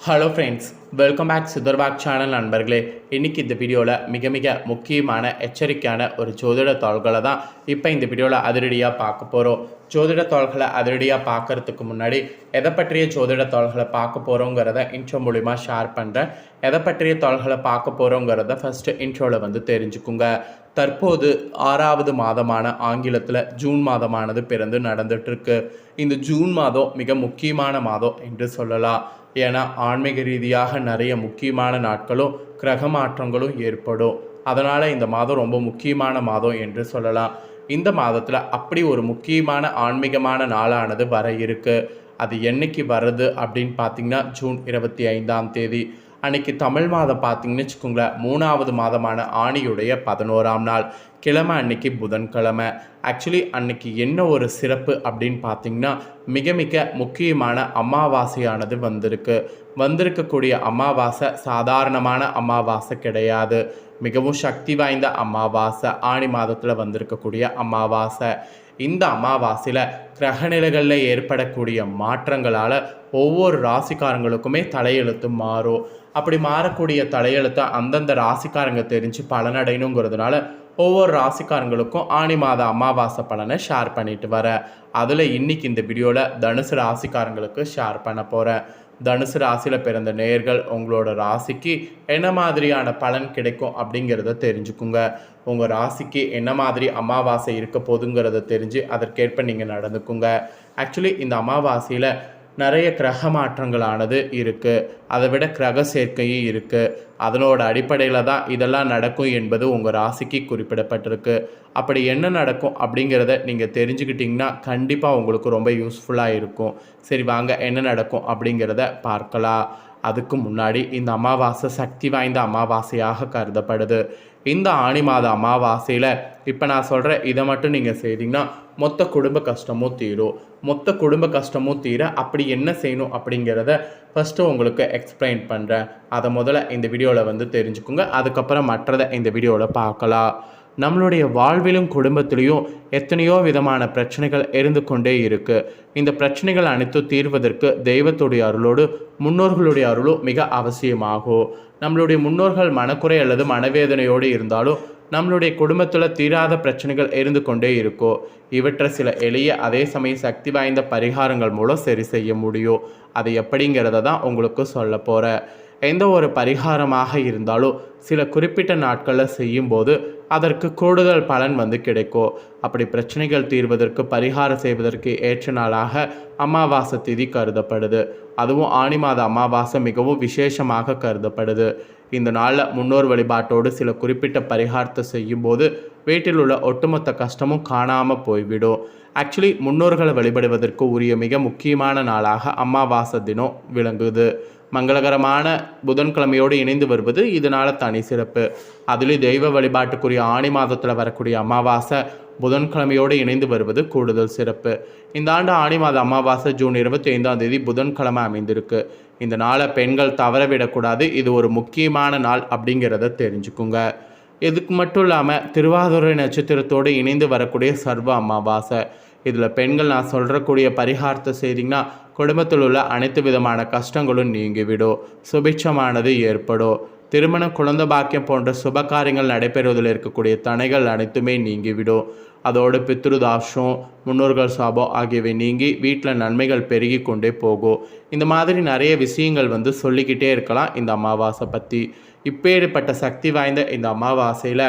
Hello friends welcome back சுதர்பாக் channel நண்பர்களே. இன்றைக்கி இந்த வீடியோவில் மிக மிக முக்கியமான எச்சரிக்கையான ஒரு ஜோதிட தாள்களை தான் இப்போ இந்த வீடியோவில் அதிரடியாக பார்க்க போகிறோம் ஜோதிட தாள்களை அதிரடியாக பார்க்கறதுக்கு முன்னாடி எதை பற்றிய ஜோதிட தாள்களை பார்க்க போகிறோங்கிறத இன்ட்ரோ மூலிமா ஷேர் பண்ணுறேன் எதை பற்றிய தாள்களை பார்க்க போகிறோங்கிறத ஃபஸ்ட்டு இன்ட்ரோவில் வந்து தெரிஞ்சுக்குங்க. தற்போது ஆறாவது மாதமான ஆங்கிலத்தில் ஜூன் மாதமானது பிறந்து நடந்துட்டுருக்கு. இந்த ஜூன் மாதம் மிக முக்கியமான மாதம் என்று சொல்லலாம். ஏன்னா ஆன்மீக ரீதியாக நிறைய முக்கியமான நாட்களும் கிரக மாற்றங்களும் ஏற்படும். அதனால் இந்த மாதம் ரொம்ப முக்கியமான மாதம் என்று சொல்லலாம். இந்த மாதத்தில் அப்படி ஒரு முக்கியமான ஆன்மீகமான நாளானது வர இருக்குது அது என்னைக்கு வருது அப்படின்னு பார்த்திங்கன்னா ஜூன் இருபத்தி ஐந்தாம் தேதி. அன்னைக்கு தமிழ் மாதம் பார்த்தீங்கன்னு வச்சுக்கோங்களேன் மூணாவது மாதமான ஆணியுடைய பதினோராம் நாள். கிழமை அன்னைக்கு புதன்கிழமை. ஆக்சுவலி அன்னைக்கு என்ன ஒரு சிறப்பு அப்படின்னு பார்த்தீங்கன்னா மிக மிக முக்கியமான அமாவாசையானது வந்திருக்கு. வந்திருக்கக்கூடிய அமாவாசை சாதாரணமான அமாவாசை கிடையாது. மிகவும் சக்தி வாய்ந்த அமாவாசை ஆணி மாதத்தில் வந்திருக்கக்கூடிய அமாவாசை. இந்த அமாவாசையில் கிரகநிலைகளில் ஏற்படக்கூடிய மாற்றங்களால் ஒவ்வொரு ராசிக்காரங்களுக்குமே தலையெழுத்து மாறும். அப்படி மாறக்கூடிய தலையெழுத்தை அந்தந்த ராசிக்காரங்க தெரிஞ்சு பலனடையணுங்கிறதுனால ஒவ்வொரு ராசிக்காரங்களுக்கும் ஆணி மாத அமாவாசை பலனை ஷேர் பண்ணிட்டு வரேன் அதில் இன்னைக்கு இந்த வீடியோவில் தனுசு ராசிக்காரங்களுக்கு ஷேர் பண்ண போகிறேன் தனுசு ராசியில் பிறந்த நேர்கள் உங்களோட ராசிக்கு என்ன மாதிரியான பலன் கிடைக்கும் அப்படிங்கிறத தெரிஞ்சுக்குங்க. உங்கள் ராசிக்கு என்ன மாதிரி அமாவாசை இருக்க போதுங்கிறத தெரிஞ்சு அதற்கேற்ப நீங்கள் நடந்துக்குங்க. ஆக்சுவலி இந்த அமாவாசையில் நிறைய கிரக மாற்றங்களானது இருக்குது அதை விட கிரக சேர்க்கையும் இருக்குது அதனோட அடிப்படையில் தான் இதெல்லாம் நடக்கும் என்பது உங்கள் ராசிக்கு குறிப்பிடப்பட்டிருக்கு. அப்படி என்ன நடக்கும் அப்படிங்கிறத நீங்கள் தெரிஞ்சுக்கிட்டிங்கன்னா கண்டிப்பாக உங்களுக்கு ரொம்ப யூஸ்ஃபுல்லாக இருக்கும். சரி வாங்க என்ன நடக்கும் அப்படிங்கிறத பார்க்கலாம். அதுக்கு முன்னாடி இந்த அமாவாசை சக்தி வாய்ந்த அமாவாசையாக கருதப்படுது. இந்த ஆணி மாத அமாவாசையில் இப்போ நான் சொல்கிற இதை மட்டும் நீங்கள் செய்தீங்கன்னா மொத்த குடும்ப கஷ்டமும் தீரும். மொத்த குடும்ப கஷ்டமும் தீர அப்படி என்ன செய்யணும் அப்படிங்கிறத ஃபஸ்ட்டு உங்களுக்கு எக்ஸ்பிளைன் பண்ணுறேன் அதை முதல்ல இந்த வீடியோவில் வந்து தெரிஞ்சுக்கோங்க. அதுக்கப்புறம் மற்றதை இந்த வீடியோவில் பார்க்கலாம். நம்மளுடைய வாழ்விலும் குடும்பத்திலையும் எத்தனையோ விதமான பிரச்சனைகள் இருந்து கொண்டே இருக்குது இந்த பிரச்சனைகள் அனைத்தும் தீர்வதற்கு தெய்வத்துடைய அருளோடு முன்னோர்களுடைய அருளும் மிக அவசியமாகும். நம்மளுடைய முன்னோர்கள் மனக்குறை அல்லது மனவேதனையோடு இருந்தாலும் நம்மளுடைய குடும்பத்தில் தீராத பிரச்சனைகள் இருந்து கொண்டே இருக்கோ இவற்றை சில எளிய அதே சமயம் சக்தி வாய்ந்த பரிகாரங்கள் மூலம் சரி செய்ய முடியும். அது எப்படிங்கிறத தான் உங்களுக்கு சொல்ல போகிறேன் எந்த ஒரு பரிகாரமாக இருந்தாலும் சில குறிப்பிட்ட நாட்களில் செய்யும்போது அதற்கு கூடுதல் பலன் வந்து கிடைக்கும். அப்படி பிரச்சனைகள் தீர்வதற்கு பரிகாரம் செய்வதற்கு ஏற்ற நாளாக அமாவாசை திதி கருதப்படுது. அதுவும் ஆணி மாத அமாவாசை மிகவும் விசேஷமாக கருதப்படுது. இந்த நாளில் முன்னோர் வழிபாட்டோடு சில குறிப்பிட்ட பரிகாரத்தை செய்யும்போது வீட்டில் உள்ள ஒட்டுமொத்த கஷ்டமும் காணாமல் போய்விடும். ஆக்சுவலி முன்னோர்களை வழிபடுவதற்கு உரிய மிக முக்கியமான நாளாக அமாவாசை தினம் விளங்குது. மங்களகரமான புதன்கிழமையோடு இணைந்து வருவது இதனால் தனி சிறப்பு. அதுலேயும் தெய்வ வழிபாட்டுக்குரிய ஆணி மாதத்தில் வரக்கூடிய அமாவாசை புதன்கிழமையோடு இணைந்து வருவது கூடுதல் சிறப்பு. இந்த ஆண்டு ஆணி மாத அமாவாசை ஜூன் இருபத்தி ஐந்தாம் தேதி புதன்கிழமை அமைந்திருக்கு. இந்த நாளை பெண்கள் தவற விடக்கூடாது. இது ஒரு முக்கியமான நாள் அப்படிங்கிறத தெரிஞ்சுக்குங்க. இதுக்கு மட்டும் இல்லாமல் திருவாதிரை நட்சத்திரத்தோடு இணைந்து வரக்கூடிய சர்வ அமாவாசை. இதில் பெண்கள் நான் சொல்கிறக்கூடிய பரிகாரத்தை செய்தீங்கன்னா குடும்பத்தில் உள்ள அனைத்து விதமான கஷ்டங்களும் நீங்கிவிடும். சுபிட்சமானது ஏற்படும். திருமணம் குழந்தை பாக்கியம் போன்ற சுப காரியங்கள் நடைபெறுவதில் இருக்கக்கூடிய தடைகள் அனைத்துமே நீங்கிவிடும். அதோடு பித்ருதாஷம் முன்னோர்கள் சாபம் ஆகியவை நீங்கி வீட்டில் நன்மைகள் பெருகி கொண்டே போகும். இந்த மாதிரி நிறைய விஷயங்கள் வந்து சொல்லிக்கிட்டே இருக்கலாம் இந்த அமாவாசை பற்றி இப்பேற்பட்ட சக்தி வாய்ந்த இந்த அமாவாசையில்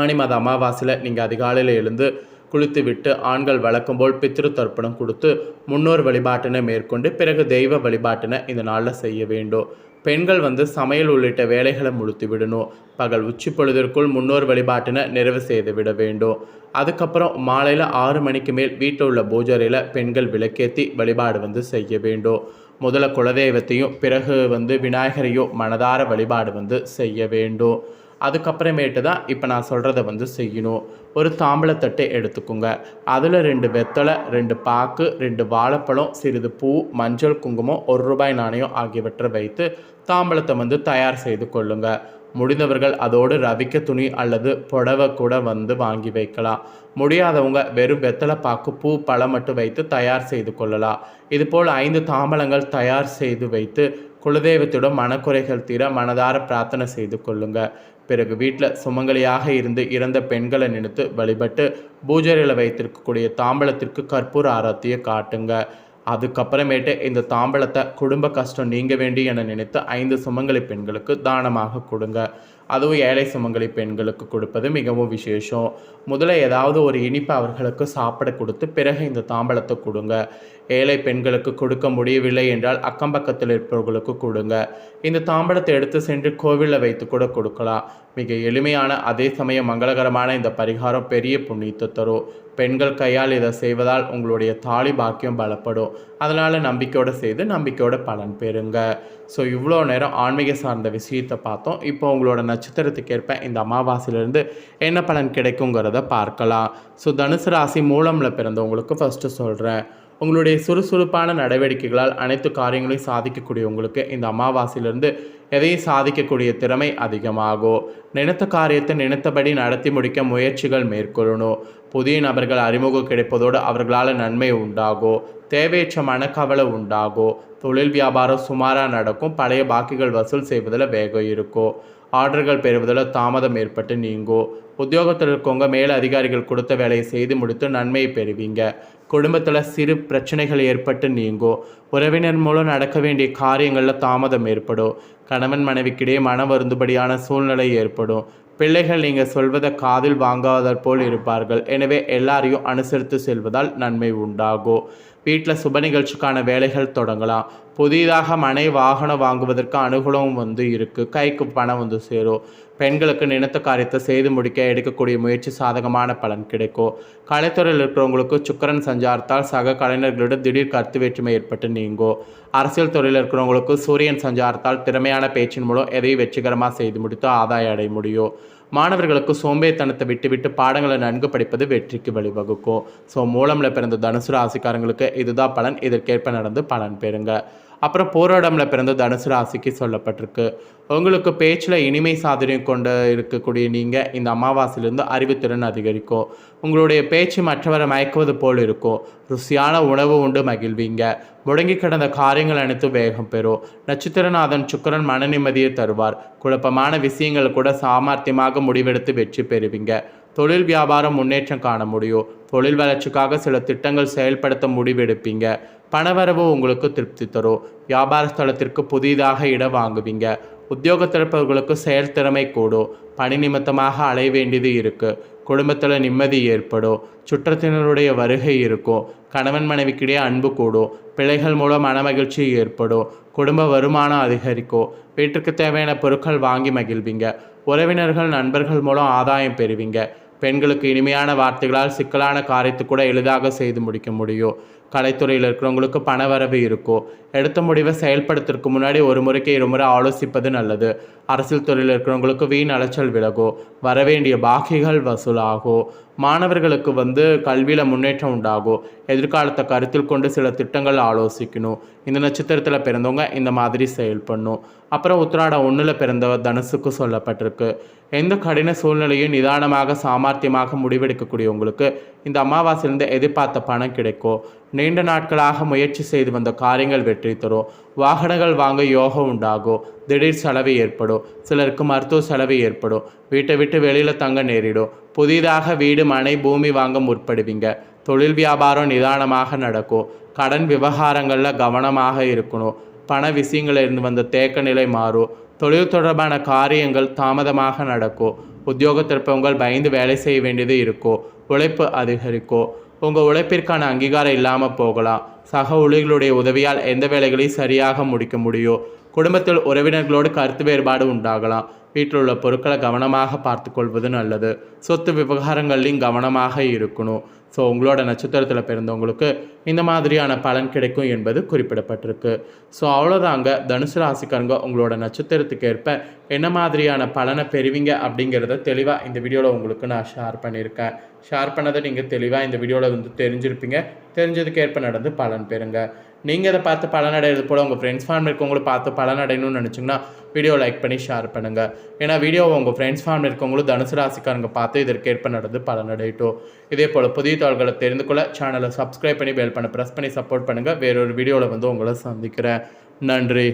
ஆணி மாத அமாவாசையில் நீங்கள் அதிகாலையில் எழுந்து குளித்துவிட்டு ஆண்கள் வழக்கம் போல் பித்ரு தர்ப்பணம் கொடுத்து முன்னோர் வழிபாட்டினை மேற்கொண்டு பிறகு தெய்வ வழிபாட்டினை இந்த நாளில் செய்ய வேண்டும். பெண்கள் வந்து சமையல் உள்ளிட்ட வேலைகளை முழுத்து விடணும் பகல் உச்சி பொழுதிற்குள் முன்னோர் வழிபாட்டினை நிறைவு செய்து விட வேண்டும். அதுக்கப்புறம் மாலையில் ஆறு மணிக்கு மேல் வீட்டில் உள்ள பூஜரையில் பெண்கள் விளக்கேற்றி வழிபாடு வந்து செய்ய வேண்டும். முதல்ல குலதெய்வத்தையும் பிறகு வந்து விநாயகரையும் மனதார வழிபாடு வந்து செய்ய வேண்டும். அதுக்கப்புறமேட்டு தான் இப்போ நான் சொல்கிறத வந்து செய்யணும். ஒரு தாம்பளத்தட்டை எடுத்துக்கோங்க. அதில் ரெண்டு வெத்தலை ரெண்டு பாக்கு ரெண்டு வாழைப்பழம் சிறிது பூ மஞ்சள் குங்குமம் ஒரு ரூபாய் நாணயம் ஆகியவற்றை வைத்து தாம்பளத்தை வந்து தயார் செய்து கொள்ளுங்கள் முடிந்தவர்கள் அதோடு ரவிக்க துணி அல்லது புடவை கூட வந்து வாங்கி வைக்கலாம். முடியாதவங்க வெறும் வெத்தலை பாக்கு பூ பழம் மட்டும் வைத்து தயார் செய்து கொள்ளலாம். இதுபோல் ஐந்து தாம்பளங்கள் தயார் செய்து வைத்து குலதெய்வத்திடம் மனக்குறைகள் தீர மனதார பிரார்த்தனை செய்து கொள்ளுங்க. பிறகு வீட்டில் சுமங்கலியாக இருந்து இறந்த பெண்களை நினைத்து வழிபட்டு பூஜையில் வைத்திருக்கக்கூடிய தாம்பலத்திற்கு கற்பூர ஆரத்தியை காட்டுங்க. அதுக்கப்புறமேட்டு இந்த தாம்பலத்தை குடும்ப கஷ்டம் நீங்க வேண்டி என நினைத்து ஐந்து சுமங்கலி பெண்களுக்கு தானமாக கொடுங்க. அதுவும் ஏழை சுமங்கலி பெண்களுக்கு கொடுப்பது மிகவும் விசேஷம். முதல்ல ஏதாவது ஒரு இனிப்பு அவர்களுக்கு சாப்பிட கொடுத்து பிறகு இந்த தாம்பலத்தை கொடுங்க. ஏழை பெண்களுக்கு கொடுக்க முடியவில்லை என்றால் அக்கம் பக்கத்தில் இருப்பவர்களுக்கு கொடுங்க. இந்த தாம்பரத்தை எடுத்து சென்று கோவிலில் வைத்து கூட கொடுக்கலாம். மிக எளிமையான அதே சமயம் மங்களகரமான இந்த பரிகாரம் பெரிய புண்ணியத்தை தரும் பெண்கள் கையால் இதை செய்வதால் உங்களுடைய தாலி பாக்கியம் பலப்படும். அதனால் நம்பிக்கையோடு செய்து நம்பிக்கையோட பலன் பெறுங்க. ஸோ இவ்வளோ நேரம் ஆன்மீக சார்ந்த விஷயத்தை பார்த்தோம். இப்போ உங்களோட நட்சத்திரத்துக்கு ஏற்ப இந்த அமாவாசையிலேருந்து என்ன பலன் கிடைக்குங்கிறத பார்க்கலாம். ஸோ தனுசு ராசி மூலமில் பிறந்தவங்களுக்கு ஃபஸ்ட்டு சொல்கிறேன் உங்களுடைய சுறுசுறுப்பான நடவடிக்கைகளால் அனைத்து காரியங்களையும் சாதிக்கக்கூடிய உங்களுக்கு இந்த அமாவாசையிலிருந்து எதையும் சாதிக்கக்கூடிய திறமை அதிகமாகும் நினைத்த காரியத்தை நினைத்தபடி நடத்தி முடிக்க முயற்சிகள் மேற்கொள்ளணும். புதிய நபர்கள் அறிமுகம் கிடைப்பதோடு அவர்களால் நன்மை உண்டாகும் தேவையற்ற மனக்கவலை உண்டாகும் தொழில் வியாபாரம் சுமாராக நடக்கும் பழைய பாக்கிகள் வசூல் செய்வதில் வேகம் இருக்கும் ஆர்டர்கள் பெறுவதில் தாமதம் ஏற்பட்டு நீங்கும் உத்தியோகத்தில் இருக்கவங்க மேல் அதிகாரிகள் கொடுத்த வேலையை செய்து முடித்து நன்மையை பெறுவீங்க. குடும்பத்தில் சிறு பிரச்சனைகள் ஏற்பட்டு நீங்கும் உறவினர் மூலம் நடக்க வேண்டிய காரியங்களில் தாமதம் ஏற்படும். கணவன் மனைவிக்கிடையே மன வருந்துபடியான சூழ்நிலை ஏற்படும். பிள்ளைகள் நீங்கள் சொல்வதை காதில் வாங்காதற் போல் இருப்பார்கள். எனவே எல்லாரையும் அனுசரித்து செல்வதால் நன்மை உண்டாகும். வீட்டில் சுப நிகழ்ச்சிக்கான வேலைகள் தொடங்கலாம். புதிதாக மனை வாகனம் வாங்குவதற்கு அனுகூலம் வந்து இருக்குது கைக்கு பணம் வந்து சேரும். பெண்களுக்கு நினைத்த காரியத்தை செய்து முடிக்க எடுக்கக்கூடிய முயற்சி சாதகமான பலன் கிடைக்கும். கலைத்துறையில் இருக்கிறவங்களுக்கு சுக்கரன் சஞ்சாரத்தால் சக கலைஞர்களிடம் திடீர் கருத்து வேற்றுமை ஏற்பட்டு நீங்கும். அரசியல் துறையில் இருக்கிறவங்களுக்கு சூரியன் சஞ்சாரத்தால் திறமையான பேச்சின் மூலம் எதையும் வெற்றிகரமாக செய்து முடித்து ஆதாயம் அடைய முடியும். மாணவர்களுக்கு சோம்பேத்தனத்தை விட்டுவிட்டு பாடங்களை நன்கு படிப்பது வெற்றிக்கு வழிவகுக்கும். ஸோ மூலமில் பிறந்த தனுசு ராசிக்காரங்களுக்கு இதுதான் பலன். இதற்கேற்ப நடந்து பலன் பெறுங்க. அப்புறம் போராடம்ல பிறந்த தனுசு ராசிக்கு சொல்லப்பட்டிருக்கு. உங்களுக்கு பேச்சில் இனிமை சாதனையும் கொண்டு இருக்கக்கூடிய நீங்கள் இந்த அமாவாசையிலேருந்து அறிவுத்திறன் அதிகரிக்கும். உங்களுடைய பேச்சு மற்றவரை மயக்குவது போல் இருக்கும். ருசியான உணவு உண்டு மகிழ்வீங்க. முடங்கி கிடந்த காரியங்கள் அனைத்தும் வேகம் பெறும். நட்சத்திரநாதன் சுக்கரன் மன நிம்மதியை தருவார். குழப்பமான விஷயங்கள் கூட சாமர்த்தியமாக முடிவெடுத்து வெற்றி பெறுவீங்க. தொழில் வியாபாரம் முன்னேற்றம் காண முடியும். தொழில் வளர்ச்சிக்காக சில திட்டங்கள் செயல்படுத்த முடிவெடுப்பீங்க. பணவரவு உங்களுக்கு திருப்தி தரும். வியாபார ஸ்தலத்திற்கு புதிதாக இடம் வாங்குவீங்க. உத்தியோகத்திறப்பவர்களுக்கு செயல்திறமை கூடும். பணி நிமித்தமாக அலைய வேண்டியது இருக்குது குடும்பத்தில் நிம்மதி ஏற்படும். சுற்றத்தினருடைய வருகை இருக்கும். கணவன் மனைவிக்கிடையே அன்பு கூடும். பிள்ளைகள் மூலம் மனமகிழ்ச்சி ஏற்படும். குடும்ப வருமானம் அதிகரிக்கும். வீட்டுக்கு தேவையான பொருட்கள் வாங்கி மகிழ்வீங்க. உறவினர்கள் நண்பர்கள் மூலம் ஆதாயம் பெறுவீங்க. பெண்களுக்கு இனிமையான வார்த்தைகளால் சிக்கலான காரியத்தை கூட எளிதாக செய்து முடிக்க முடியும். கலைத்துறையில் இருக்கிறவங்களுக்கு பணவரவு இருக்கும் எடுத்த முடிவை செயல்படுத்துறதுக்கு முன்னாடி ஒரு முறைக்கு இருமுறை ஆலோசிப்பது நல்லது. அரசியல் துறையில் இருக்கிறவங்களுக்கு வீண் அலைச்சல் விலகும் வரவேண்டிய பாக்கிகள் வசூலாகும் மாணவர்களுக்கு வந்து கல்வியில் முன்னேற்றம் உண்டாகும் எதிர்காலத்தை கருத்தில் கொண்டு சில திட்டங்கள் ஆலோசிக்கணும். இந்த நட்சத்திரத்தில் பிறந்தவங்க இந்த மாதிரி செயல்படணும். அப்புறம் உத்திராடம் ஒன்றில் பிறந்தவ தனுசுக்கு சொல்லப்பட்டிருக்கு. எந்த கடின சூழ்நிலையும் நிதானமாக சாமர்த்தியமாக முடிவெடுக்கக்கூடியவங்களுக்கு இந்த அமாவாசையிலிருந்து எதிர்பார்த்த பணம் கிடைக்கும் நீண்ட நாட்களாக முயற்சி செய்து வந்த காரியங்கள் வெற்றி தரும் வாகனங்கள் வாங்க யோகம் உண்டாகும் திடீர் செலவு ஏற்படும் சிலருக்கு மருத்துவ செலவு ஏற்படும் வீட்டை விட்டு வெளியில் தங்க நேரிடும் புதிதாக வீடு மனை பூமி வாங்க முற்படுவீங்க. தொழில் வியாபாரம் நிதானமாக நடக்கும் கடன் விவகாரங்களில் கவனமாக இருக்கணும் பண விஷயங்களில் இருந்து வந்த தேக்க நிலை மாறும் தொழில் தொடர்பான காரியங்கள் தாமதமாக நடக்கும் உத்தியோகத்திற்பவங்கள் பயந்து வேலை செய்ய வேண்டியது இருக்கும் உழைப்பு அதிகரிக்கும் உங்கள் உழைப்பிற்கான அங்கீகாரம் இல்லாமல் போகலாம் சக ஊழியர்களுடைய உதவியால் எந்த வேலைகளையும் சரியாக முடிக்க முடியும் குடும்பத்தில் உறவினர்களோடு கருத்து வேறுபாடு உண்டாகலாம். வீட்டில் உள்ள பொருட்களை கவனமாக பார்த்து கொள்வது நல்லது. சொத்து விவகாரங்கள்லையும் கவனமாக இருக்கணும். ஸோ உங்களோட நட்சத்திரத்தில் பிறந்தவங்களுக்கு இந்த மாதிரியான பலன் கிடைக்கும் என்பது குறிப்பிடப்பட்டிருக்கு. ஸோ அவ்வளோதாங்க தனுசு ராசிக்காரங்க உங்களோட நட்சத்திரத்துக்கு ஏற்ப என்ன மாதிரியான பலனை பெறுவீங்க அப்படிங்கிறத தெளிவாக இந்த வீடியோவில் உங்களுக்கு நான் ஷேர் பண்ணியிருக்கேன். ஷேர் பண்ணதை நீங்கள் தெளிவாக இந்த வீடியோவில் வந்து தெரிஞ்சிருப்பீங்க. தெரிஞ்சதுக்கு ஏற்ப நடந்து பலன் பெறுங்க. நீங்கள் இதை பார்த்து பலனடைகிறது போல் உங்கள் ஃப்ரெண்ட்ஸ் ஃபேமிலி இருக்கவங்களும் பார்த்து பலனடையணும்னு நினச்சிங்கன்னா வீடியோ லைக் பண்ணி ஷேர் பண்ணுங்கள் ஏன்னா வீடியோவை உங்கள் ஃப்ரெண்ட்ஸ் ஃபேமிலி இருக்கவங்களும் தனுசு ராசிக்காரங்க பார்த்து இதற்கேற்ப நடந்து பலனடையட்டும். இதே போல் புதிய தாள்களை தெரிந்து கொள்ள சேனலை சப்ஸ்கிரைப் பண்ணி பெல் பண்ண ப்ரெஸ் பண்ணி சப்போர்ட் பண்ணுங்கள் வேறொரு வீடியோவில் வந்து உங்களை சந்திக்கிறேன். நன்றி.